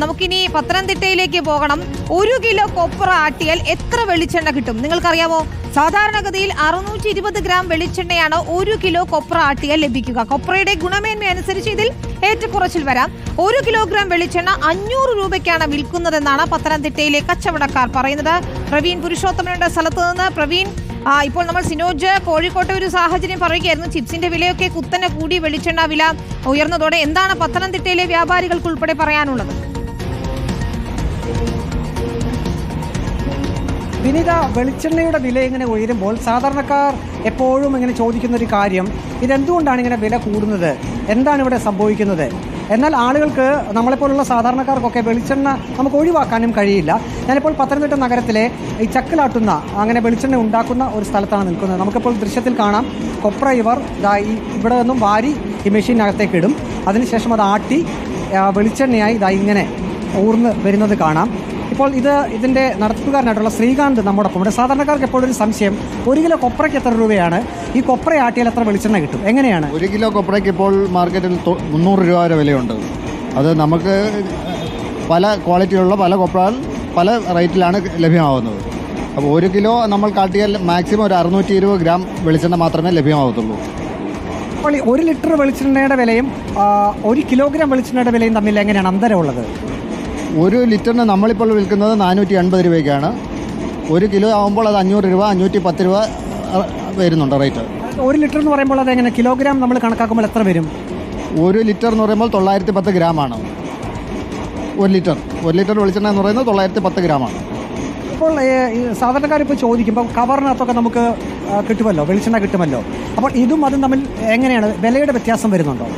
നമുക്കിനി പത്തനംതിട്ടയിലേക്ക് പോകണം. ഒരു കിലോ കൊപ്ര ആട്ടിയാൽ എത്ര വെളിച്ചെണ്ണ കിട്ടും? നിങ്ങൾക്കറിയാമോ? സാധാരണഗതിയിൽ അറുന്നൂറ്റി ഇരുപത് ഗ്രാം വെളിച്ചെണ്ണയാണ് ഒരു കിലോ കൊപ്ര ആട്ടിയാൽ ലഭിക്കുക. കൊപ്രയുടെ ഗുണമേന്മ അനുസരിച്ച് ഇതിൽ ഏറ്റക്കുറച്ചിൽ വരാം. ഒരു കിലോഗ്രാം വെളിച്ചെണ്ണ അഞ്ഞൂറ് രൂപയ്ക്കാണ് വിൽക്കുന്നതെന്നാണ് പത്തനംതിട്ടയിലെ കച്ചവടക്കാർ പറയുന്നത്. പ്രവീൺ പുരുഷോത്തമനുടെ സ്ഥലത്ത് നിന്ന്. പ്രവീൺ ആ, ഇപ്പോൾ നമ്മൾ സിനോജ് കോഴിക്കോട്ടെ ഒരു സാഹചര്യം പറയുകയായിരുന്നു. ചിപ്സിന്റെ വിലയൊക്കെ കുത്തനെ കൂടി വെളിച്ചെണ്ണ വില ഉയർന്നതോടെ എന്താണ് പത്തനംതിട്ടയിലെ വ്യാപാരികൾക്ക് ഉൾപ്പെടെ പറയാനുള്ളത്? വിനിത വെളിച്ചെണ്ണയുടെ വില ഇങ്ങനെ ഉയരുമ്പോൾ സാധാരണക്കാർ എപ്പോഴും ഇങ്ങനെ ചോദിക്കുന്ന ഒരു കാര്യം ഇതെന്തുകൊണ്ടാണ് ഇങ്ങനെ വില കൂടുന്നത്? എന്താണ് ഇവിടെ സംഭവിക്കുന്നത്? എന്നാൽ ആളുകൾക്ക് നമ്മളെപ്പോലുള്ള സാധാരണക്കാർക്കൊക്കെ വെളിച്ചെണ്ണ നമുക്ക് ഒഴിവാക്കാനും കഴിയില്ല. ഞാനിപ്പോൾ പത്തനംതിട്ട നഗരത്തിലെ ഈ ചക്കിലാട്ടുന്ന അങ്ങനെ വെളിച്ചെണ്ണ ഉണ്ടാക്കുന്ന ഒരു സ്ഥലത്താണ് നിൽക്കുന്നത്. നമുക്കിപ്പോൾ ദൃശ്യത്തിൽ കാണാം. കൊപ്ര ഇവർ ഇവിടെ നിന്നും വാരി ഈ മെഷീനകത്തേക്ക് ഇടും. അതിനുശേഷം അത് ആട്ടി വെളിച്ചെണ്ണയായി ഇതാ ഇങ്ങനെ ഊർന്ന് വരുന്നത് കാണാം. ഇപ്പോൾ ഇത് ഇതിന്റെ നടത്തിപ്പുകാരനായിട്ടുള്ള ശ്രീകാന്ത് നമ്മോടൊപ്പം ഇവിടെ സാധാരണക്കാർക്ക് എപ്പോഴും ഒരു സംശയം ഒരു കിലോ കൊപ്രയ്ക്ക് എത്ര രൂപയാണ്? ഈ കൊപ്ര ആട്ടിയാൽ എത്ര വെളിച്ചെണ്ണ കിട്ടും? എങ്ങനെയാണ്? ഒരു കിലോ കൊപ്രയ്ക്ക് ഇപ്പോൾ മാർക്കറ്റിൽ മുന്നൂറ് രൂപ വരെ വിലയുണ്ട്. അത് നമുക്ക് പല ക്വാളിറ്റിയുള്ള പല കൊപ്രകൾ പല റേറ്റിലാണ് ലഭ്യമാവുന്നത്. അപ്പോൾ ഒരു കിലോ നമ്മൾ കാട്ടിയാൽ മാക്സിമം ഒരു അറുന്നൂറ്റി ഇരുപത് ഗ്രാം വെളിച്ചെണ്ണ മാത്രമേ ലഭ്യമാവത്തുള്ളൂ. അപ്പോൾ ഒരു ലിറ്റർ വെളിച്ചെണ്ണയുടെ വിലയും ഒരു കിലോഗ്രാം വെളിച്ചെണ്ണയുടെ വിലയും തമ്മിൽ എങ്ങനെയാണ് അന്തരമുള്ളത്? ഒരു ലിറ്ററിന് നമ്മളിപ്പോൾ വിൽക്കുന്നത് നാനൂറ്റി എൺപത് രൂപയ്ക്കാണ്. ഒരു കിലോ ആകുമ്പോൾ അത് അഞ്ഞൂറ് രൂപ അഞ്ഞൂറ്റി പത്ത് രൂപ വരുന്നുണ്ട് റേറ്റ്. ഒരു ലിറ്റർ എന്ന് പറയുമ്പോൾ അത് എങ്ങനെ? കിലോഗ്രാം നമ്മൾ കണക്കാക്കുമ്പോൾ എത്ര വരും? ഒരു ലിറ്റർ എന്ന് പറയുമ്പോൾ തൊള്ളായിരത്തി പത്ത് ഗ്രാമാണ്. ഒരു ലിറ്റർ. ഒരു ലിറ്റർ വെളിച്ചെണ്ണ എന്ന് പറയുന്നത് തൊള്ളായിരത്തി പത്ത് ഗ്രാമാണ്. അപ്പോൾ സാധാരണക്കാരിപ്പോൾ ചോദിക്കുമ്പോൾ കവറിനകത്തൊക്കെ നമുക്ക് കിട്ടുമല്ലോ? വെളിച്ചെണ്ണ കിട്ടുമല്ലോ? അപ്പോൾ ഇതും അതും തമ്മിൽ എങ്ങനെയാണ്? വിലയുടെ വ്യത്യാസം വരുന്നുണ്ടോ?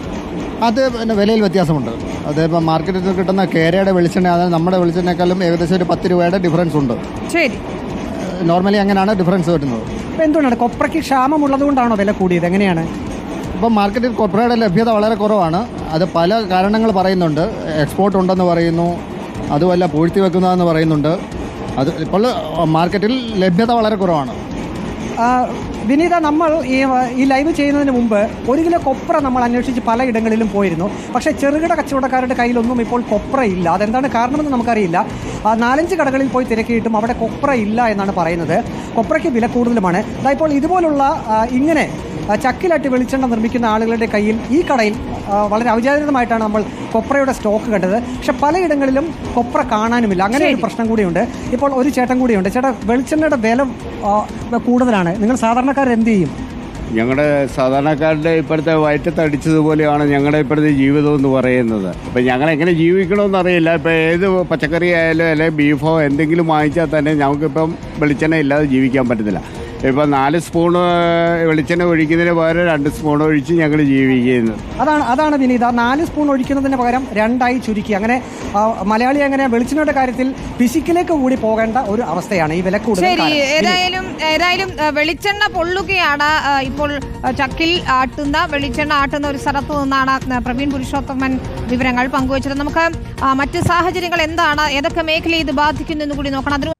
അത് പിന്നെ വിലയിൽ വ്യത്യാസമുണ്ട്. അതേപോലെ മാർക്കറ്റിൽ കിട്ടുന്ന കേരയുടെ വെളിച്ചെണ്ണ അതായത് നമ്മുടെ വെളിച്ചെണ്ണയെക്കാളും ഏകദേശം ഒരു പത്ത് രൂപയുടെ ഡിഫറൻസ് ഉണ്ട്. ശരി. നോർമലി അങ്ങനെയാണ് ഡിഫറൻസ് വരുന്നത്. എന്തുകൊണ്ടാണ്? കൊപ്രയ്ക്ക് ക്ഷാമമുള്ളത് കൊണ്ടാണോ വില കൂടിയത്? എങ്ങനെയാണ്? ഇപ്പം മാർക്കറ്റിൽ കൊപ്രയുടെ ലഭ്യത വളരെ കുറവാണ്. അത് പല കാരണങ്ങൾ പറയുന്നുണ്ട്. എക്സ്പോർട്ട് ഉണ്ടെന്ന് പറയുന്നു. അതുമല്ല പൂഴ്ത്തി വെക്കുന്നതെന്ന് പറയുന്നുണ്ട്. അത് ഇപ്പോൾ മാർക്കറ്റിൽ ലഭ്യത വളരെ കുറവാണ്. വിനീത നമ്മൾ ഈ ഈ ലൈവ് ചെയ്യുന്നതിന് മുമ്പ് ഒരു കിലോ കൊപ്ര നമ്മൾ അന്വേഷിച്ച് പലയിടങ്ങളിലും പോയിരുന്നു. പക്ഷേ ചെറുകിട കച്ചവടക്കാരുടെ കയ്യിലൊന്നും ഇപ്പോൾ കൊപ്ര ഇല്ല. അതെന്താണ് കാരണമെന്ന് നമുക്കറിയില്ല. നാലഞ്ച് കടകളിൽ പോയി തിരക്കിയിട്ടും അവിടെ കൊപ്ര ഇല്ല എന്നാണ് പറയുന്നത്. കൊപ്രയ്ക്ക് വില കൂടുതലുമാണ്. ഇപ്പോൾ ഇതുപോലുള്ള ഇങ്ങനെ ചക്കിലാട്ടി വെളിച്ചെണ്ണ നിർമ്മിക്കുന്ന ആളുകളുടെ കയ്യിൽ ഈ കടയിൽ വളരെ ഔചാരികമായിട്ടാണ് നമ്മൾ കൊപ്രയുടെ സ്റ്റോക്ക് കണ്ടത്. പക്ഷെ പലയിടങ്ങളിലും കൊപ്ര കാണാനുമില്ല. അങ്ങനെ ഒരു പ്രശ്നം കൂടിയുണ്ട്. ഇപ്പോൾ ഒരു ചേട്ടൻ കൂടിയുണ്ട്. ചേട്ടാ വെളിച്ചെണ്ണയുടെ വില കൂടുതലാണ്. നിങ്ങൾ സാധാരണക്കാർ എന്ത് ചെയ്യും? ഞങ്ങളുടെ സാധാരണക്കാരുടെ ഇപ്പോഴത്തെ വയറ്റത്തടിച്ചതുപോലെയാണ് ഞങ്ങളുടെ ഇപ്പോഴത്തെ ജീവിതം എന്ന് പറയുന്നത്. അപ്പം ഞങ്ങൾ എങ്ങനെ ജീവിക്കണമെന്ന് അറിയില്ല. ഇപ്പം ഏത് പച്ചക്കറി ആയാലും അല്ലെങ്കിൽ ബീഫോ എന്തെങ്കിലും വാങ്ങിച്ചാൽ തന്നെ ഞങ്ങൾക്കിപ്പം വെളിച്ചെണ്ണ ഇല്ലാതെ ജീവിക്കാൻ പറ്റത്തില്ല. ഇപ്പം നാല് സ്പൂൺ വെളിച്ചെണ്ണ ഒഴിക്കുന്നതിന് പകരം രണ്ട് സ്പൂൺ ഒഴിച്ച് ഞങ്ങൾ ജീവിക്കുന്നു. അതാണ് അതാണ് വിനീത. നാല് സ്പൂൺ ഒഴിക്കുന്നതിന് പകരം രണ്ടായി ചുരുക്കി. അങ്ങനെ മലയാളി അങ്ങനെ വെളിച്ചെണ്ണയുടെ കാര്യത്തിൽ പിശിക്കിലേക്ക് കൂടി പോകേണ്ട ഒരു അവസ്ഥയാണ് ഈ വില കൂടുതൽ ശരി ഏതായാലും ഏതായാലും വെളിച്ചെണ്ണ പൊള്ളുകയാണ് ഇപ്പോൾ ചക്കിൽ ആട്ടുന്ന വെളിച്ചെണ്ണ ആട്ടുന്ന ഒരു സ്ഥലത്ത് നിന്നാണ് പ്രവീൺ പുരുഷോത്തമൻ വിവരങ്ങൾ പങ്കുവച്ചത് നമുക്ക് മറ്റ് സാഹചര്യങ്ങൾ എന്താണ്? ഏതൊക്കെ മേഖലയെ ഇത് ബാധിക്കുന്നു എന്ന് കൂടി നോക്കണം. അതിനു